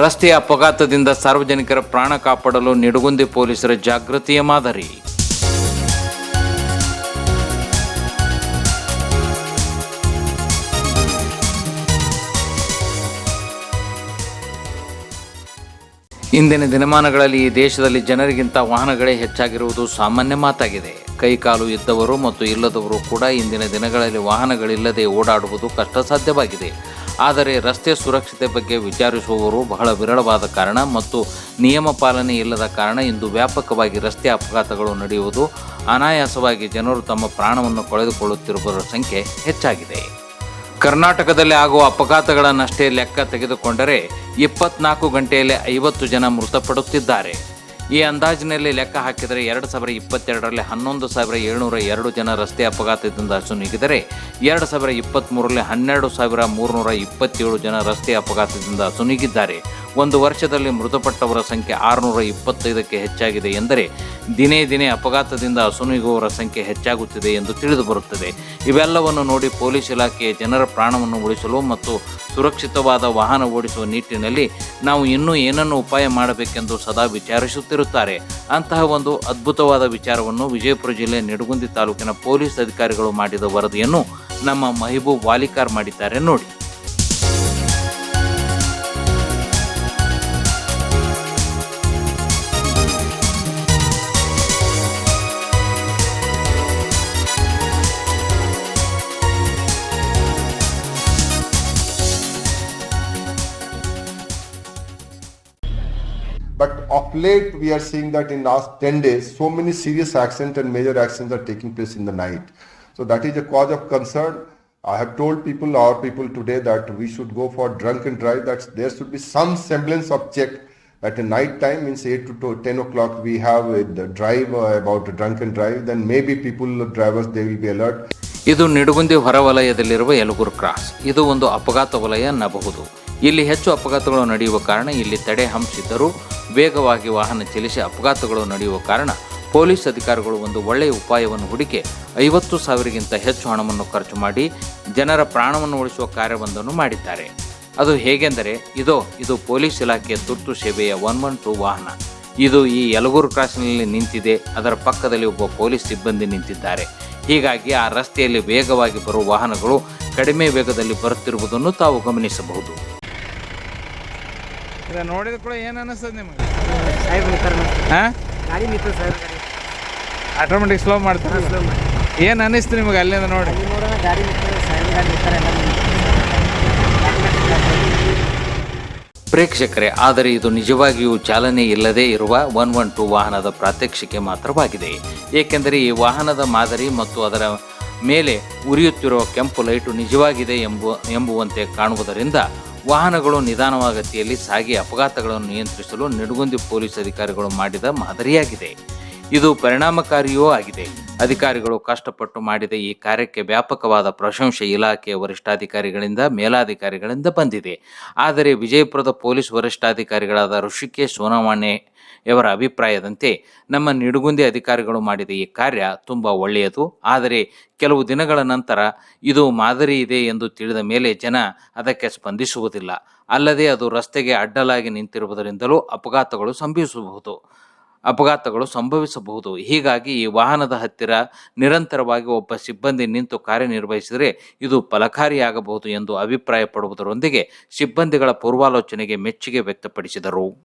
ರಸ್ತೆಯ ಅಪಘಾತದಿಂದ ಸಾರ್ವಜನಿಕರ ಪ್ರಾಣ ಕಾಪಾಡಲು ನಿಡುಗುಂದಿ ಪೊಲೀಸರ ಜಾಗೃತಿಯ ಮಾದರಿ. ಇಂದಿನ ದಿನಮಾನಗಳಲ್ಲಿ ಈ ದೇಶದಲ್ಲಿ ಜನರಿಗಿಂತ ವಾಹನಗಳೇ ಹೆಚ್ಚಾಗಿರುವುದು ಸಾಮಾನ್ಯ ಮಾತಾಗಿದೆ. ಕೈಕಾಲು ಇದ್ದವರು ಮತ್ತು ಇಲ್ಲದವರು ಕೂಡ ಇಂದಿನ ದಿನಗಳಲ್ಲಿ ವಾಹನಗಳಿಲ್ಲದೆ ಓಡಾಡುವುದು ಕಷ್ಟ ಸಾಧ್ಯವಾಗಿದೆ ಆದರೆ ರಸ್ತೆ ಸುರಕ್ಷತೆ ಬಗ್ಗೆ ವಿಚಾರಿಸುವವರು ಬಹಳ ವಿರಳವಾದ ಕಾರಣ ಮತ್ತು ನಿಯಮ ಪಾಲನೆ ಇಲ್ಲದ ಕಾರಣ ಇಂದು ವ್ಯಾಪಕವಾಗಿ ರಸ್ತೆ ಅಪಘಾತಗಳು ನಡೆಯುವುದು ಅನಾಯಾಸವಾಗಿ ಜನರು ತಮ್ಮ ಪ್ರಾಣವನ್ನು ಕಳೆದುಕೊಳ್ಳುತ್ತಿರುವುದರ ಸಂಖ್ಯೆ ಹೆಚ್ಚಾಗಿದೆ. ಕರ್ನಾಟಕದಲ್ಲಿ ಆಗುವ ಅಪಘಾತಗಳನ್ನಷ್ಟೇ ಲೆಕ್ಕ ತೆಗೆದುಕೊಂಡರೆ ಇಪ್ಪತ್ನಾಲ್ಕು ಗಂಟೆಯಲ್ಲಿ ಐವತ್ತು ಜನ ಮೃತಪಡುತ್ತಿದ್ದಾರೆ. ಈ ಅಂದಾಜಿನಲ್ಲಿ ಲೆಕ್ಕ ಹಾಕಿದರೆ ಎರಡು ಸಾವಿರ ಇಪ್ಪತ್ತೆರಡರಲ್ಲಿ ಹನ್ನೊಂದು ಸಾವಿರ ಏಳ್ನೂರ ಎರಡು ಜನ ರಸ್ತೆ ಅಪಘಾತದಿಂದ ಅಸುನೀಗಿದರೆ ಎರಡು ಸಾವಿರ ಇಪ್ಪತ್ತ್ಮೂರರಲ್ಲಿ ಹನ್ನೆರಡು ಸಾವಿರ ಮೂರುನೂರ ಇಪ್ಪತ್ತೇಳು ಜನ ರಸ್ತೆ ಅಪಘಾತದಿಂದ ಅಸುನೀಗಿದ್ದಾರೆ ಒಂದು ವರ್ಷದಲ್ಲಿ ಮೃತಪಟ್ಟವರ ಸಂಖ್ಯೆ ಆರುನೂರ ಇಪ್ಪತ್ತೈದಕ್ಕೆ ಹೆಚ್ಚಾಗಿದೆ ಎಂದರೆ ದಿನೇ ದಿನೇ ಅಪಘಾತದಿಂದ ಅಸುನಿಗುವವರ ಸಂಖ್ಯೆ ಹೆಚ್ಚಾಗುತ್ತಿದೆ ಎಂದು ತಿಳಿದು ಬರುತ್ತದೆ. ಇವೆಲ್ಲವನ್ನು ನೋಡಿ ಪೊಲೀಸ್ ಇಲಾಖೆ ಜನರ ಪ್ರಾಣವನ್ನು ಉಳಿಸಲು ಮತ್ತು ಸುರಕ್ಷಿತವಾದ ವಾಹನ ಓಡಿಸುವ ನಿಟ್ಟಿನಲ್ಲಿ ನಾವು ಇನ್ನೂ ಏನನ್ನು ಉಪಾಯ ಮಾಡಬೇಕೆಂದು ಸದಾ ವಿಚಾರಿಸುತ್ತಿರುತ್ತಾರೆ. ಅಂತಹ ಒಂದು ಅದ್ಭುತವಾದ ವಿಚಾರವನ್ನು ವಿಜಯಪುರ ಜಿಲ್ಲೆ ನಿಡಗುಂದಿ ತಾಲೂಕಿನ ಪೊಲೀಸ್ ಅಧಿಕಾರಿಗಳು ಮಾಡಿದ ವರದಿಯನ್ನು ನಮ್ಮ ಮಹಿಬೂಬ್ ವಾಲಿಕಾರ್ ಮಾಡಿದ್ದಾರೆ ನೋಡಿ. But of late, we are seeing that in last 10 days, so many serious accidents and major accidents are taking place in the night. So that is a cause of concern. I have told people, our people today, that we should go for drunk and drive, that there should be some semblance of check at a night time, means 8 to to 10 o'clock, we have a drive about about drunk and drive, then maybe people, drivers, they will be alert. ಇದು Nidugundi ಹೊರವಲಯದಲ್ಲಿರುವ Yalagur cross ಇದು ಒಂದು ಅಪಘಾತ ವಲಯ ಅನ್ನಬಹುದು ಇಲ್ಲಿ ಹೆಚ್ಚು ಅಪಘಾತಗಳು ನಡೆಯುವ ಕಾರಣ ಇಲ್ಲಿ ತಡೆ ಹಂಸಿದ್ದರೂ ವೇಗವಾಗಿ ವಾಹನ ಚಲಿಸಿ ಅಪಘಾತಗಳು ನಡೆಯುವ ಕಾರಣ ಪೊಲೀಸ್ ಅಧಿಕಾರಿಗಳು ಒಂದು ಒಳ್ಳೆಯ ಉಪಾಯವನ್ನು ಹುಡುಕಿ ಐವತ್ತು ಸಾವಿರಗಿಂತ ಹೆಚ್ಚು ಹಣವನ್ನು ಖರ್ಚು ಮಾಡಿ ಜನರ ಪ್ರಾಣವನ್ನು ಉಳಿಸುವ ಕಾರ್ಯವೊಂದನ್ನು ಮಾಡಿದ್ದಾರೆ. ಅದು ಹೇಗೆಂದರೆ, ಇದು ಇದು ಪೊಲೀಸ್ ಇಲಾಖೆಯ ತುರ್ತು ಸೇವೆಯ ಒನ್ ಒನ್ ಟೂ ವಾಹನ. ಇದು ಈ ಯಲಗೂರು ಕ್ರಾಸ್ನಲ್ಲಿ ನಿಂತಿದೆ, ಅದರ ಪಕ್ಕದಲ್ಲಿ ಒಬ್ಬ ಪೊಲೀಸ್ ಸಿಬ್ಬಂದಿ ನಿಂತಿದ್ದಾರೆ. ಹೀಗಾಗಿ ಆ ರಸ್ತೆಯಲ್ಲಿ ವೇಗವಾಗಿ ಬರುವ ವಾಹನಗಳು ಕಡಿಮೆ ವೇಗದಲ್ಲಿ ಬರುತ್ತಿರುವುದನ್ನು ತಾವು ಗಮನಿಸಬಹುದು. ಇದು ನೋಡಿದ ಕೂಡ ಏನು ಅನಿಸ್ತದೆ ನಿಮಗೆ? ಹಾಂ? ಗಾಡಿ ನಿಂತು ಆಟೋಮೆಟಿಕ್ ಸ್ಲೋ ಮಾಡ್ತಾರೆ? ಸ್ಲೋ ಮಾಡಿ ಏನು ಅನಿಸ್ತು ನಿಮಗೆ ಅಲ್ಲಿಂದ ನೋಡಿ? ಅಲ್ಲಿ ನೋಡೋಣ ಗಾಡಿ ನಿಂತು ಸಾಹೇಬ್ ಗಾಡಿ ನಿಂತಾರ ಪ್ರೇಕ್ಷಕರೇ ಆದರೆ ಇದು ನಿಜವಾಗಿಯೂ ಚಾಲನೆ ಇಲ್ಲದೆ ಇರುವ ಒನ್ ಒನ್ ಟೂ ವಾಹನದ ಪ್ರಾತ್ಯಕ್ಷಿಕೆ ಮಾತ್ರವಾಗಿದೆ. ಏಕೆಂದರೆ ಈ ವಾಹನದ ಮಾದರಿ ಮತ್ತು ಅದರ ಮೇಲೆ ಉರಿಯುತ್ತಿರುವ ಕೆಂಪು ಲೈಟು ನಿಜವಾಗಿದೆ ಎಂಬು ಎಂಬುವಂತೆ ಕಾಣುವುದರಿಂದ ವಾಹನಗಳು ನಿಧಾನವಾಗತಿಯಲ್ಲಿ ಸಾಗಿ ಅಪಘಾತಗಳನ್ನು ನಿಯಂತ್ರಿಸಲು ನಿಡುಗುಂದಿ ಪೊಲೀಸ್ ಅಧಿಕಾರಿಗಳು ಮಾಡಿದ ಮಾದರಿಯಾಗಿದೆ. ಇದು ಪರಿಣಾಮಕಾರಿಯೂ ಆಗಿದೆ. ಅಧಿಕಾರಿಗಳು ಕಷ್ಟಪಟ್ಟು ಮಾಡಿದ ಈ ಕಾರ್ಯಕ್ಕೆ ವ್ಯಾಪಕವಾದ ಪ್ರಶಂಸೆ ಇಲಾಖೆಯ ವರಿಷ್ಠಾಧಿಕಾರಿಗಳಿಂದ, ಮೇಲಾಧಿಕಾರಿಗಳಿಂದ ಬಂದಿದೆ. ಆದರೆ ವಿಜಯಪುರದ ಪೊಲೀಸ್ ವರಿಷ್ಠಾಧಿಕಾರಿಗಳಾದ ಋಷಿಕೇಶ್ ಸೋನವಾಣೆ ಇವರ ಅಭಿಪ್ರಾಯದಂತೆ, ನಮ್ಮ ನಿಡುಗುಂದಿ ಅಧಿಕಾರಿಗಳು ಮಾಡಿದ ಈ ಕಾರ್ಯ ತುಂಬ ಒಳ್ಳೆಯದು. ಆದರೆ ಕೆಲವು ದಿನಗಳ ನಂತರ ಇದು ಮಾದರಿ ಇದೆ ಎಂದು ತಿಳಿದ ಮೇಲೆ ಜನ ಅದಕ್ಕೆ ಸ್ಪಂದಿಸುವುದಿಲ್ಲ. ಅಲ್ಲದೆ ಅದು ರಸ್ತೆಗೆ ಅಡ್ಡಲಾಗಿ ನಿಂತಿರುವುದರಿಂದಲೂ ಅಪಘಾತಗಳು ಸಂಭವಿಸಬಹುದು. ಅಪಘಾತಗಳು ಸಂಭವಿಸಬಹುದು. ಹೀಗಾಗಿ ಈ ವಾಹನದ ಹತ್ತಿರ ನಿರಂತರವಾಗಿ ಒಬ್ಬ ಸಿಬ್ಬಂದಿ ನಿಂತು ಕಾರ್ಯನಿರ್ವಹಿಸಿದರೆ ಇದು ಫಲಕಾರಿಯಾಗಬಹುದು ಎಂದು ಅಭಿಪ್ರಾಯಪಡುವುದರೊಂದಿಗೆ ಸಿಬ್ಬಂದಿಗಳ ಪೂರ್ವಾಲೋಚನೆಗೆ ಮೆಚ್ಚುಗೆ ವ್ಯಕ್ತಪಡಿಸಿದರು.